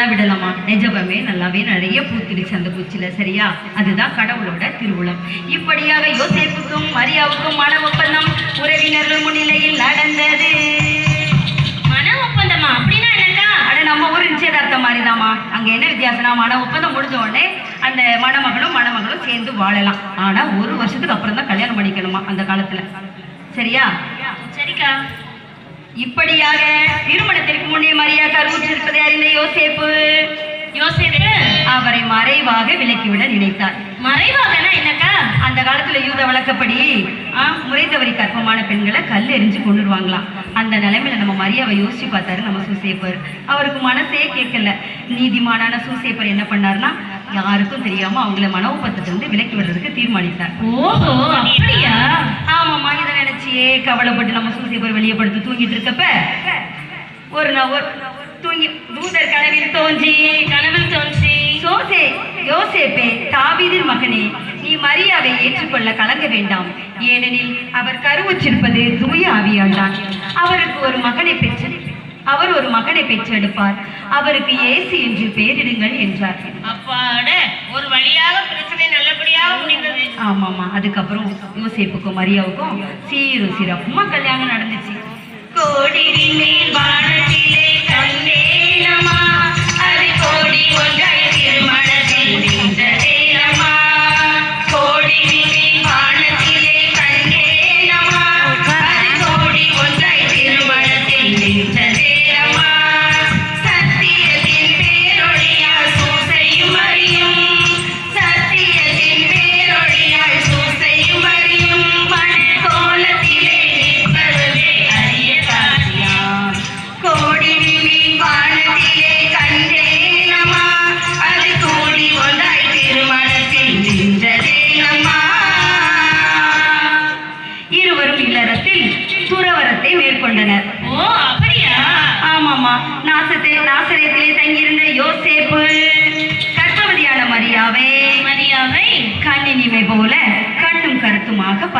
நல்லா விடலாமா? நிஜமே நல்லாவே நிறைய பூத்திடுச்சு அந்த பூச்சில சரியா? அதுதான் கடவுளோட திருவுளம். இப்படியாக யோசேப்புக்கும் மரியாவுக்கும் மன ஒப்பந்தம் உறவினர்கள் முன்னிலையில் நடந்தது. மன ஒப்பந்தமா? அப்படின்னா என்னக்கா? அட நம்ம ஊர் நிச்சயதார்த்தம் மாதிரிதாம்மா. அங்க என்ன வித்தியாசம்னா மன ஒப்பந்தம் முடிஞ்ச உடனே அந்த மணமகனும் மணமகளும் சேர்ந்து வாழலாம். ஆனா ஒரு வருஷத்துக்கு அப்புறம் தான் கல்யாணம் பண்ணிக்கணுமா அந்த காலத்துல? சரியா? சரிக்கா. இப்படியாக திருமணத்திற்கு முன்னே மரியா கருவுற்றிருப்பதை அறிந்த யோசேப்பு? யோசிப்பு? அவரை மறைவாக விலக்கிவிட நினைத்தார். மறைவாகனா என்னக்கா? அந்த காலத்துல யூத வழக்கப்படி ஆ, முறை தவறி கர்ப்பமான பெண்களை கல் எரிஞ்சு கொண்டுருவாங்களாம் அந்த நிலைமையில நம்ம மரியாவை யோசிச்சு பார்த்தாரு நம்ம சூசேப்பர். அவருக்கு மனசே கேட்கல. நீதிமானான சூசேப்பர் என்ன பண்ணாருன்னா யாருக்கும் தெரியாம அவங்கள மன ஒப்பந்தத்திலிருந்து விலக்கி விடுறதுக்கு தீர்மானித்தார். ஓஹோ அப்படியா? ஆமாம்மா இதை நினைச்சியே கவலைப்பட்டு நம்ம சூசேப்பர் வெளியே படுத்து தூங்கிட்டு இருக்கப்ப ஒரு நாள் ஒரு தூங்கி தூதர் கனவில் தோன்றி கனவில் தோன்றி. சோசே யோசேப்பே தாவீதின் மகனே நீ மரியாவை ஏற்றுக்கொள்ள கலங்க வேண்டாம். ஏனெனில் அவர் கருவுற்றிருப்பது தூய ஆவியால்தான் அவருக்கு ஒரு மகனை பெற்று அவர் ஒரு மகனை பெற்றெடுப்பார். அவருக்கு இயேசு என்று பெயரிடுங்கள் அப்பாட ஒரு வழியாக பிரச்சனை நல்லபடியாக முடிந்தது ஆமாமா அதுக்கப்புறம் யோசேப்புக்கும் மரியாவுக்கும் சீரும் சிறப்புமா கல்யாணம் நடந்துச்சு. கோடியின் மேல் வானத்திலே கண்டேனமா அது கோடி ஒன்றாய்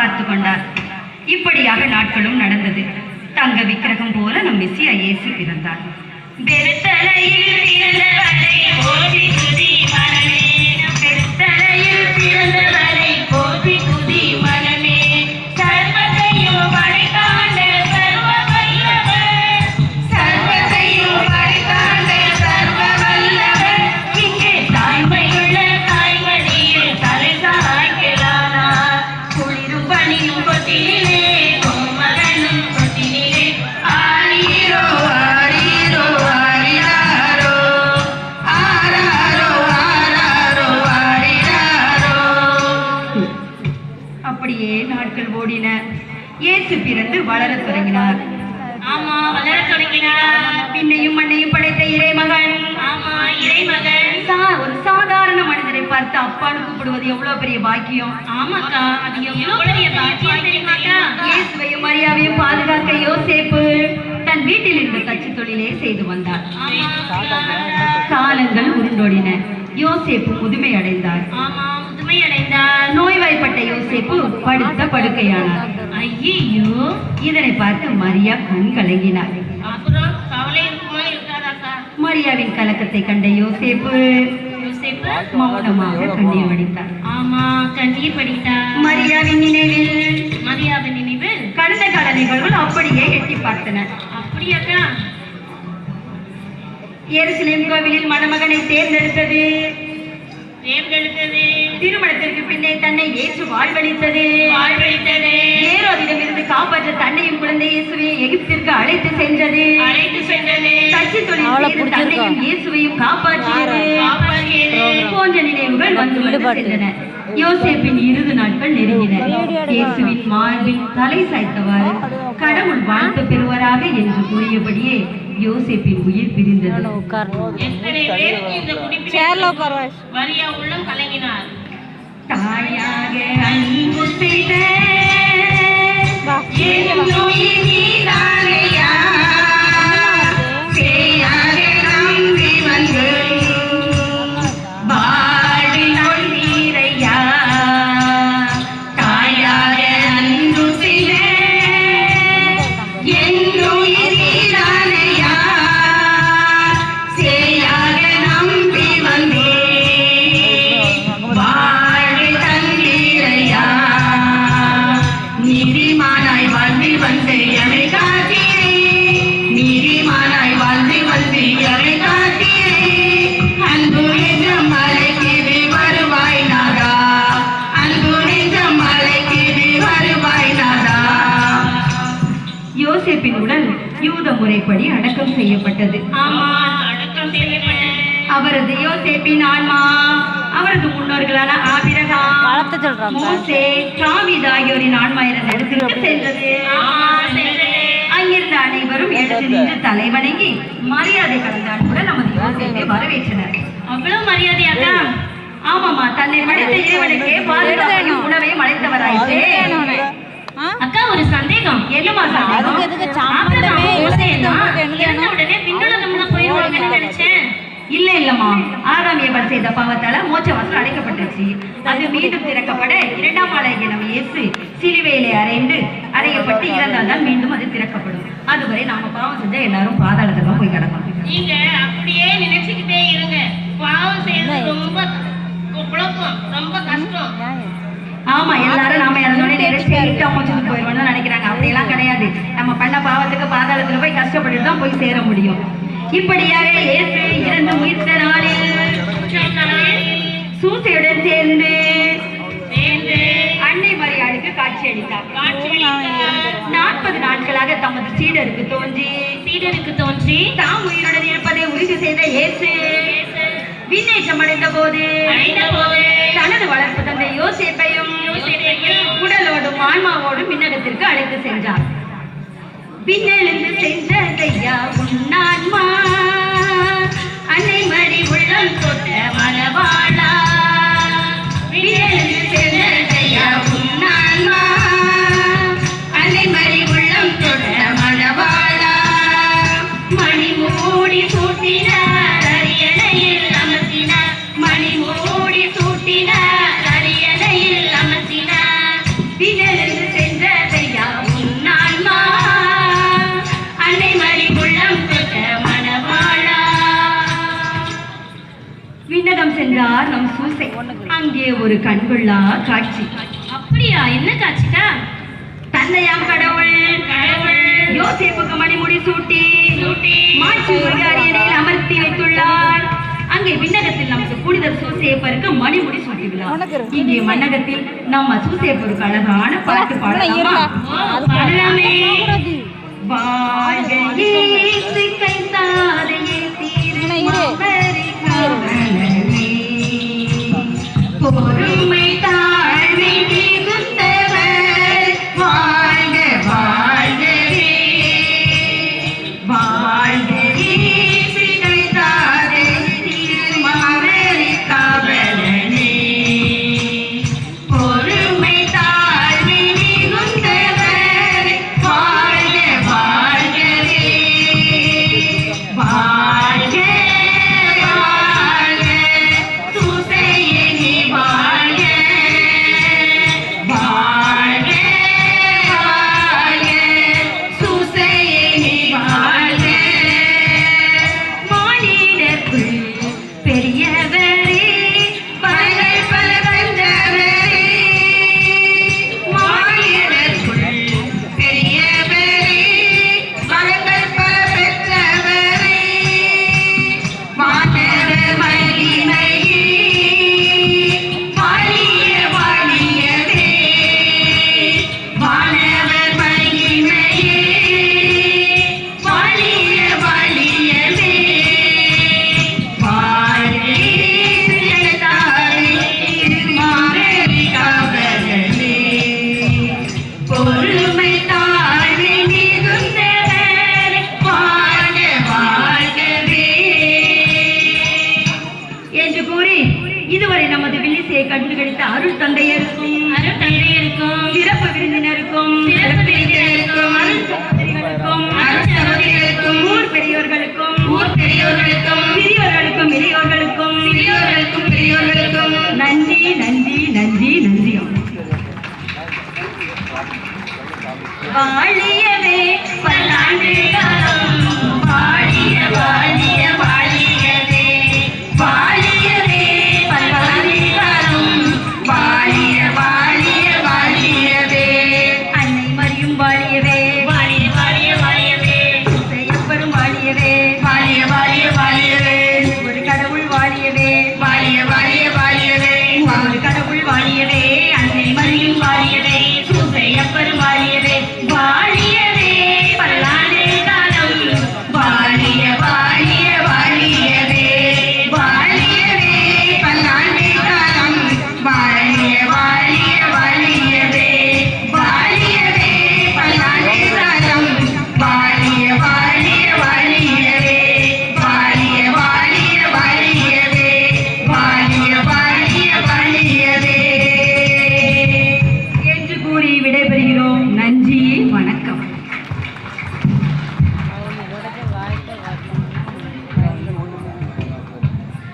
பார்த்து கொண்டார். இப்படியாக நாட்களும் நடந்தது. தங்க விக்கிரகம் போல நம் மெஸ்ஸியா இயேசு பிறந்தார். பெருத்தலையில் பிறந்தவரை போற்றி துதி மனமே பெருத்தலையில் பிறந்த இயேசு பிறந்து வளரத் தொடங்கினார். ஆமா வளர தொடங்கினார். பின்னையும் மண்ணையும் படைத்த இறைமகன். ஆமா இறைமகன். ஒரு சாதாரண மனிதரை பார்த்து அப்பான்னு கூப்பிடுவது எவ்வளவு பெரிய பாக்கியம்? ஆமாக்கா அது எவ்வளவு பெரிய பாக்கியம் தெரியுமாக்கா? இயேசுவையும் மரியாவையும் பாதுகாக்க யோசேப்பு தன் வீட்டில் இருந்த தச்சு தொழிலே செய்து வந்தார். காலங்கள் உருண்டோடின யோசேப்பு முதுமை அடைந்தார். நோய்வாய்ப்பட்ட யோசேப்பு படுத்த படுக்கையானார். ஐயோ இதனை பார்த்து மரியா கண் கலங்கினார் அப்புறம் கவலை இருக்குமா இருக்காதாக்கா மரியாவின் கலக்கத்தை கண்ட யோசேப்பு மௌனமாக கண்ணீர் வடித்தார் ஆமா கண்ணீர் படித்தார் மரியாவின் நினைவில் மரியாதை நினைவு கடந்த கால நிகழ்வுகள் அப்படியே எட்டி பார்த்தன. அப்படியாக்கா? எருசலேம் கோவிலில் மணமகனை தேர்ந்தெடுத்தது. தேர்ந்தெடுத்தது. திருமணத்திற்கு பின்னே தன்னை ஏற்று வாழ்வளித்தது வாழ்வழித்தது. ஏரோதிடமிருந்து காப்பாற்ற தன்னையும் குழந்தை இயேசுவையும் எகிப்திற்கு அழைத்து சென்றது. அழைத்து சென்றது. தச்சு தொழில் தன்னையும் இயேசுவையும் காப்பாற்றியது. போன்ற நினைவுகள் வந்து சென்றன. யோசேப்பின் இறுதி நாட்கள் நெருங்கின. இயேசுவின் மார்பில் தலை சாய்த்தவாறு கடவுள் வாழ்த்து பெறுவராக என்று கூறியபடியே யோசேப்பின் உயிர் பிரிந்தது. சேர்ல மரியா உள்ளம் கலங்கினார். ತಾಯಾಗೆ ಅನ್ನುತ್ತಿದೆ ಎಂದು ಈ ನೀನಾಯ முறைப்படி அடக்கம் செய்யப்பட்டது. ஆமா அடக்கம் செய்யப்பட்டது. அவரது யோசேப்பின் ஆன்மா அவரது முன்னோர்களான ஆபிரகாம் மோசே தாவீது ஆகியோரின் ஆன்மா இருந்த இடத்திற்கு சென்றது. ஆமா சென்றதே. அங்கிருந்த அனைவரும் எழுந்து நின்று தலை வணங்கி மரியாதை கலந்த அன்புடன் நமது யோசேப்பை வரவேற்றனர். அவ்வளவு மரியாதையாக்கா ஆமாமா தன்னை படைத்த இறைவனுக்கே அழைத்தவராயிற்றே ஆ அக்கா ஒரு சந்தேகம். என்னமா உடனே விண்ணுலகம்ல போயிருவாங்கன்னு நினைச்சேன். இல்ல இல்லம்மா. ஆதாம் ஏவல் செய்த பாவத்தால மோட்ச வாசல் அடைக்கப்பட்டுச்சு அது மீண்டும் திறக்கப்பட இரண்டாம் ஆளாகிய நம்ம இயேசு சிலுவையிலே அறைந்து அறையப்பட்டு இறந்தால்தான் மீண்டும் அது திறக்கப்படும். அதுவரை நாம பாவம் செஞ்சா எல்லாரும் பாதாளத்துல தான் போய் கிடக்கணும். நீங்க அப்படியே நினைச்சுக்கிட்டே இருங்க. பாவம் செய்யறது ரொம்ப குழப்பம் ரொம்ப கஷ்டம். ஆமா எல்லாரும் நாம விட்டா மோச்சத்துக்கு போயிடுவோம்னு நினைக்கிறாங்க. அப்படியெல்லாம் கிடையாது. நம்ம பண்ண பாவத்துக்கு பாதாளத்துல போய் கஷ்டப்பட்டு தான் போய் சேர முடியும். இப்படியாக இயேசு இறந்து உயிர்த்த நாளில் சூசையுடன் சேர்ந்து அன்னை மரியாளுக்கு காட்சி அளித்தார். நாற்பது நாட்களாக தமது சீடருக்கு தோன்றி சீடருக்கு தோன்றி தாம் உயிருடன் இருப்பதை உறுதி செய்த இயேசு விண்ணேற்றம் அடைந்த போது தனது வளர்ப்பு தந்தை யோசேப்பையும் உடலோடும் ஆன்மாவோடும் விண்ணகத்திற்கு அழைத்து சென்றார். விண்ணெழுந்து சென்றதையா உன்னான்மா சூசை அங்கே ஒரு கண்கொள்ளா காட்சி. அப்படியா? என்ன காட்சிக்கா? தந்தையாம் கடவுள் கடவுள். யோசேப்புக்கு மணிமுடி சூட்டி சூட்டி. மாட்சி அரியணையில் அமர்த்தி வைத்துள்ளார். அங்கே விண்ணகத்தில் நமக்கு புனிதர் சூசேப்பருக்கு மணிமுடி சூட்டியுள்ளார். இங்கே மன்னகத்தில் நம்ம சூசேப்பருக்கு அழகான பாட்டு பாடலாமா? பாடலாமே. வாழே